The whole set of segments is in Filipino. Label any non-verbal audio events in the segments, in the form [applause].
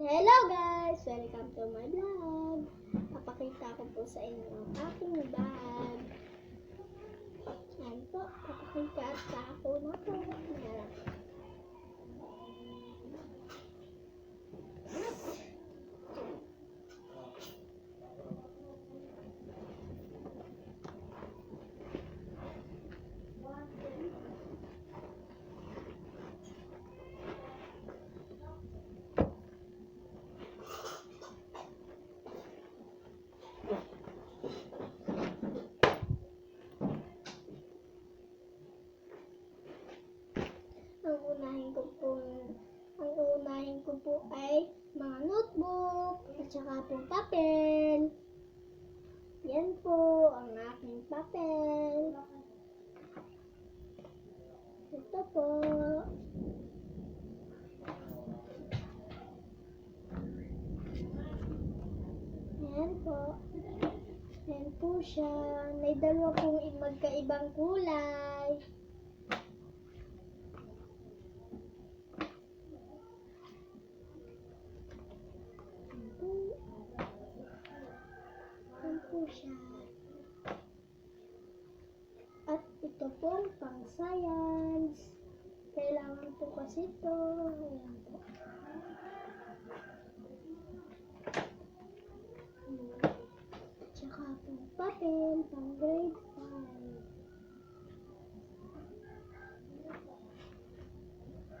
Hello guys! Welcome to my vlog. Papakita ko po sa inyo ang aking bag. Yan po, papakita at sako na po. Yan. Ang unahin ko po, ang unahin ay mga notebook at saka po papel. Yan po ang aking papel. Ito po. Yan po. Yan po siya. May dalawa pong magkaibang kulay. Po siya. At ito pong pang science. Kailangan po kasi ito. Ayan po. Hmm. Tsaka pong papel, pang grade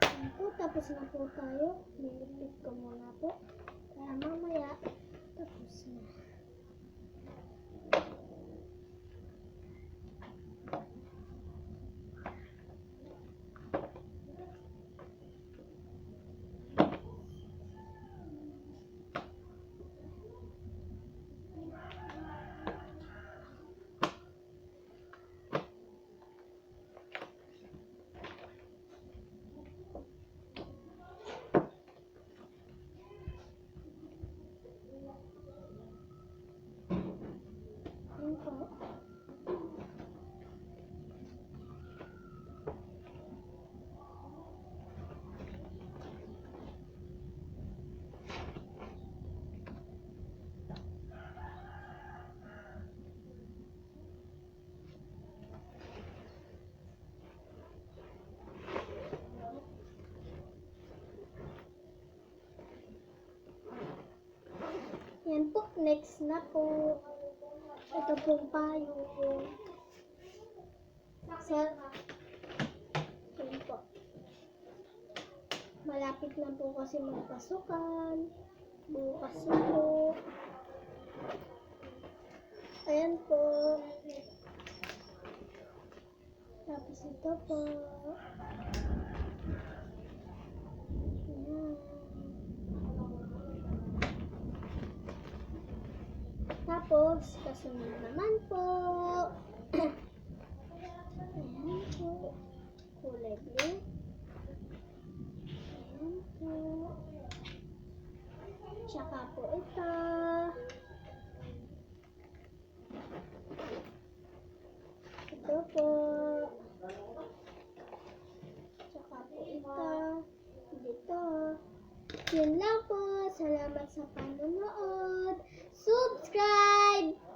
5. Ayan po, tapos na po tayo. Nilipit ko muna po. Para mamaya, tapos na. Ayan po. Yan po, next na po. Ito pong payo ko. Sa, po. Malapit na po kasi magpasukan. Bukas na po. Ayan po. Tapos ito po. Ayan. Tapos, kasunod naman po. [clears throat] Ayan po. Kulay blue. Ayan po. Tsaka po ito. Ito po. Tsaka po ito. Dito. Yun lang salamat sa panonood. Subscribe!